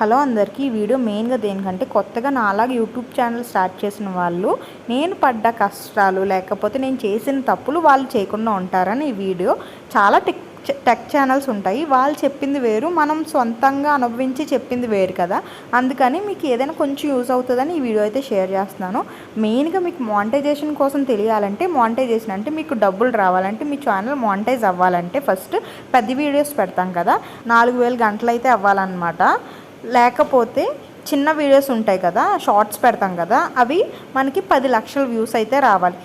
Hello అందరికీ ఈ video మెయిన్గా దేనికంటే కొత్తగా నాలాగా యూట్యూబ్ ఛానల్ స్టార్ట్ చేసిన వాళ్ళు నేను పడ్డ కష్టాలు లేకపోతే నేను చేసిన తప్పులు వాళ్ళు చేయకుండా ఉంటారని ఈ వీడియో. చాలా టెక్ టెక్ ఛానల్స్ ఉంటాయి. వాళ్ళు చెప్పింది వేరు మనం సొంతంగా అనుభవించి చెప్పింది వేరు కదా. అందుకని మీకు ఏదైనా కొంచెం యూజ్ అవుతుందని ఈ వీడియో అయితే షేర్ చేస్తున్నాను. మెయిన్గా మీకు మానిటైజేషన్ కోసం తెలియాలంటే మానిటైజేషన్ అంటే మీకు డబ్బులు రావాలంటే మీ ఛానల్ మానిటైజ్ అవ్వాలంటే ఫస్ట్ పెద్ద వీడియోస్ పెడతాం కదా. నాలుగు వేల గంటలు అయితే అవ్వాలన్నమాట. లేకపోతే చిన్న వీడియోస్ ఉంటాయి కదా షార్ట్స్ పెడతాం కదా అవి మనకి పది లక్షల వ్యూస్ అయితే రావాలి.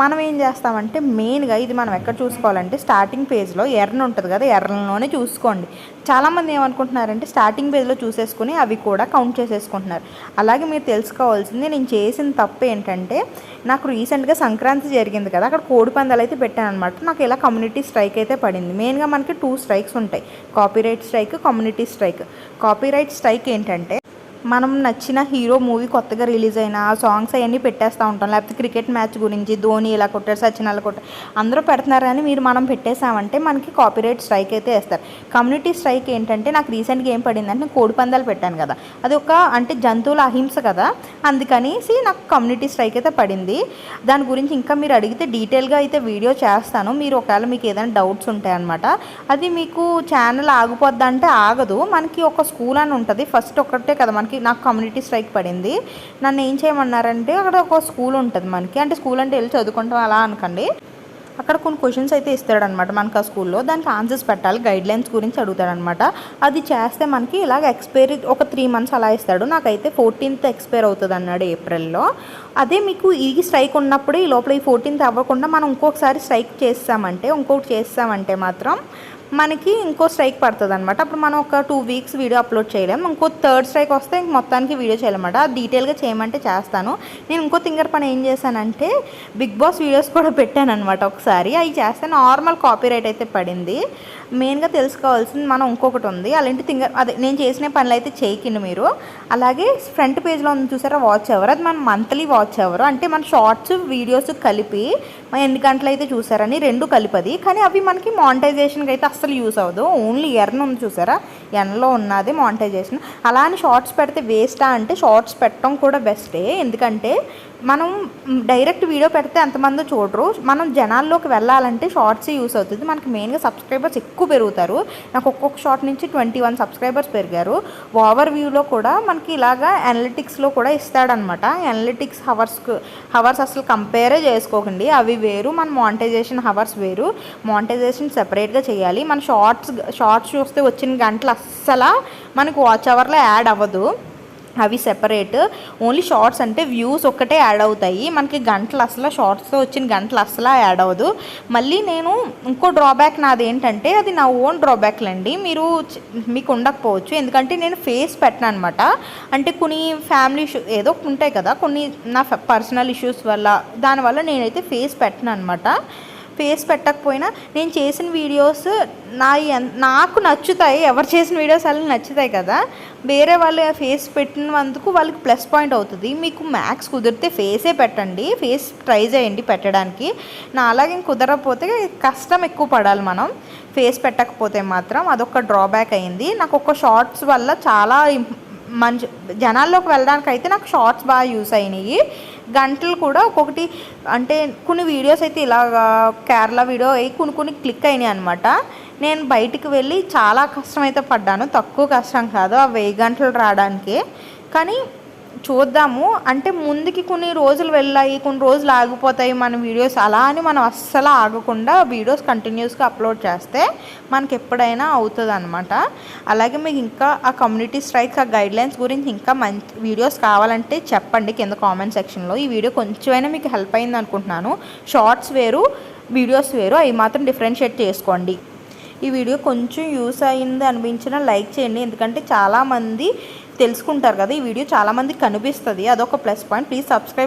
మనం ఏం చేస్తామంటే మెయిన్గా ఇది మనం ఎక్కడ చూసుకోవాలంటే స్టార్టింగ్ పేజ్లో ఎర్రను ఉంటుంది కదా ఎర్రలోనే చూసుకోండి. చాలామంది ఏమనుకుంటున్నారంటే స్టార్టింగ్ పేజ్లో చూసేసుకుని అవి కూడా కౌంట్ చేసేసుకుంటున్నారు. అలాగే మీరు తెలుసుకోవాల్సింది నేను చేసిన తప్పు ఏంటంటే నాకు రీసెంట్గా సంక్రాంతి జరిగింది కదా అక్కడ కోడి పందాలు అయితే పెట్టాను అనమాట నాకు ఇలా కమ్యూనిటీ స్ట్రైక్ అయితే పడింది. మెయిన్గా మనకి టూ స్ట్రైక్స్ ఉంటాయి. Copyright strike community strike copyright strike ఏంటంటే మనం నచ్చిన హీరో మూవీ కొత్తగా రిలీజ్ అయిన ఆ సాంగ్స్ అవన్నీ పెట్టేస్తూ ఉంటాం. లేకపోతే క్రికెట్ మ్యాచ్ గురించి ధోని ఇలా కొట్టారు సచిన్ అలా కొట్టారు అందరూ పెడుతున్నారు కానీ మీరు మనం పెట్టేసామంటే మనకి కాపీరైట్ స్ట్రైక్ అయితే వేస్తారు. కమ్యూనిటీ స్ట్రైక్ ఏంటంటే నాకు రీసెంట్గా ఏం పడిందంటే నేను కోడి పందాలు పెట్టాను కదా. అది ఒక అంటే జంతువుల అహింస కదా. అందుకనేసి నాకు కమ్యూనిటీ స్ట్రైక్ అయితే పడింది. దాని గురించి ఇంకా మీరు అడిగితే డీటెయిల్గా అయితే వీడియో చేస్తాను. మీరు ఒకవేళ మీకు ఏదైనా డౌట్స్ ఉంటాయన్నమాట. అది మీకు ఛానల్ ఆగిపోద్దంటే ఆగదు. మనకి ఒక స్కూల్ అని ఉంటుంది. ఫస్ట్ ఒకటే కదా మనకి నాకు కమ్యూనిటీ స్ట్రైక్ పడింది. నన్ను ఏం చేయమన్నారంటే అక్కడ ఒక స్కూల్ ఉంటుంది మనకి. అంటే స్కూల్ అంటే వెళ్ళి చదువుకుంటాం అలా అనకండి. అక్కడ కొన్ని క్వశ్చన్స్ అయితే ఇస్తాడనమాట మనకు ఆ స్కూల్లో దానికి ఆన్సర్స్ పెట్టాలి. గైడ్ లైన్స్ గురించి అడుగుతాడనమాట. అది చేస్తే మనకి ఇలాగ ఎక్స్పైరీ ఒక త్రీ మంత్స్ అలా ఇస్తాడు. నాకైతే ఫోర్టీన్త్ ఎక్స్పైర్ అవుతుంది అన్నాడు ఏప్రిల్లో. అదే మీకు ఈ స్ట్రైక్ ఉన్నప్పుడు ఈ లోపల ఈ ఫోర్టీన్త్ అవ్వకుండా మనం ఇంకొకసారి స్ట్రైక్ చేస్తామంటే ఇంకొకటి చేస్తామంటే మాత్రం మనకి ఇంకో స్ట్రైక్ పడుతుంది అనమాట అప్పుడు మనం ఒక టూ వీక్స్ వీడియో అప్లోడ్ చేయలేము ఇంకో థర్డ్ స్ట్రైక్ వస్తే ఇంక మొత్తానికి వీడియో చేయాలన్నమాట అది డీటెయిల్గా చేయమంటే చేస్తాను. నేను ఇంకో తింగర్ పని ఏం చేశానంటే బిగ్ బాస్ వీడియోస్ కూడా పెట్టాను అనమాట ఒకసారి. అవి చేస్తే నార్మల్ కాపీ రైట్ అయితే పడింది. మెయిన్గా తెలుసుకోవాల్సింది మనం ఇంకొకటి ఉంది. అలాంటి తింగర్ అదే నేను చేసిన పనులు అయితే చేయకండి మీరు. అలాగే ఫ్రంట్ పేజ్లో ఉంది చూసారా వాచ్ అవర్ అది మన మంత్లీ వాచ్ అవర్ అంటే మన షార్ట్స్ వీడియోస్ కలిపి ఎన్ని గంటలు అయితే చూసారని రెండు కలిపది. కానీ అవి మనకి మానిటైజేషన్కి అయితే అస్సలు యూస్ అవ్వదు. ఓన్లీ ఎర్న్ ఉంది చూసారా? ఎన్లో ఉన్నది మానిటైజేషన్ అలా అని షార్ట్స్ పెడితే వేస్టా అంటే షార్ట్స్ పెట్టడం కూడా బెస్టే ఎందుకంటే మనం డైరెక్ట్ వీడియో పెడితే ఎంతమంది చూడరు. మనం జనాల్లోకి వెళ్ళాలంటే షార్ట్స్ యూస్ అవుతుంది. మనకి మెయిన్గా సబ్స్క్రైబర్స్ ఎక్కువ పెరుగుతారు. నాకు ఒక్కొక్క షార్ట్ నుంచి ట్వంటీ వన్ సబ్స్క్రైబర్స్ పెరిగారు. ఓవర్ వ్యూలో కూడా మనకి ఇలాగా అనలిటిక్స్లో కూడా ఇస్తాడనమాట. అనలిటిక్స్ హవర్స్కు హవర్స్ అసలు కంపేరే చేసుకోకండి. అవి వేరు మన మానిటైజేషన్ హవర్స్ వేరు. మానిటైజేషన్ సెపరేట్గా చేయాలి. మన షార్ట్స్ షార్ట్స్ చూస్తే వచ్చిన గంటలు అస్సలు మనకు వాచ్ అవర్లో యాడ్ అవ్వదు. అవి సెపరేట్ ఓన్లీ షార్ట్స్ అంటే వ్యూస్ ఒక్కటే యాడ్ అవుతాయి. మనకి గంటలు అసలు షార్ట్స్తో వచ్చిన గంటలు అసలు యాడ్ అవ్వదు. మళ్ళీ నేను ఇంకో డ్రాబ్యాక్ నాది ఏంటంటే అది నా ఓన్ డ్రాబ్యాక్లండి మీరు మీకు ఉండకపోవచ్చు. ఎందుకంటే నేను ఫేస్ పెట్టను అనమాట అంటే కొన్ని ఫ్యామిలీ ఇష్యూ ఏదో ఉంటాయి కదా. కొన్ని నా పర్సనల్ ఇష్యూస్ వల్ల దానివల్ల నేనైతే ఫేస్ పెట్టను అనమాట ఫేస్ పెట్టకపోయినా నేను చేసిన వీడియోస్ నా నాకు నచ్చుతాయి ఎవరు చేసిన వీడియోస్ వాళ్ళకి నచ్చుతాయి కదా. వేరే వాళ్ళు ఫేస్ పెట్టినందుకు వాళ్ళకి ప్లస్ పాయింట్ అవుతుంది. మీకు మ్యాక్స్ కుదిరితే ఫేసే పెట్టండి ఫేస్ ట్రై చేయండి పెట్టడానికి. నా అలాగే కుదరకపోతే కష్టం ఎక్కువ పడాలి మనం. ఫేస్ పెట్టకపోతే మాత్రం అదొక డ్రాబ్యాక్ అయింది. నాకు ఒక షార్ట్స్ వల్ల చాలా మంచి జనాల్లోకి వెళ్ళడానికి అయితే నాకు షార్ట్స్ బాగా యూస్ అయినాయి. గంటలు కూడా ఒక్కొక్కటి అంటే కొన్ని వీడియోస్ అయితే ఇలాగా కేరళ వీడియో అయ్యి కొన్ని కొన్ని క్లిక్ అయినాయి అనమాట నేను బయటికి వెళ్ళి చాలా కష్టమైతే పడ్డాను. తక్కువ కష్టం కాదు. ఆ వెయ్యి గంటలు రావడానికి. కానీ చూద్దాము. అంటే ముందుకి కొన్ని రోజులు వెళ్ళాయి కొన్ని రోజులు ఆగిపోతాయి మన వీడియోస్ అలా అని మనం అస్సలు ఆగకుండా వీడియోస్ కంటిన్యూస్గా అప్లోడ్ చేస్తే మనకి ఎప్పుడైనా అవుతుంది అనమాట అలాగే మీకు ఇంకా ఆ కమ్యూనిటీ స్ట్రైక్స్ ఆ గైడ్లైన్స్ గురించి ఇంకా మంచి వీడియోస్ కావాలంటే చెప్పండి కింద కామెంట్ సెక్షన్లో ఈ వీడియో కొంచెమైనా మీకు హెల్ప్ అయింది అనుకుంటున్నాను. షార్ట్స్ వేరు వీడియోస్ వేరు అవి మాత్రం డిఫరెన్షియేట్ చేసుకోండి. ఈ వీడియో కొంచెం యూస్ అయింది అనిపించిన లైక్ చేయండి. ఎందుకంటే చాలామంది తెలుసుకుంటారు కదా ఈ వీడియో చాలామందికి కనిపిస్తుంది. అదొక ప్లస్ పాయింట్. Please subscribe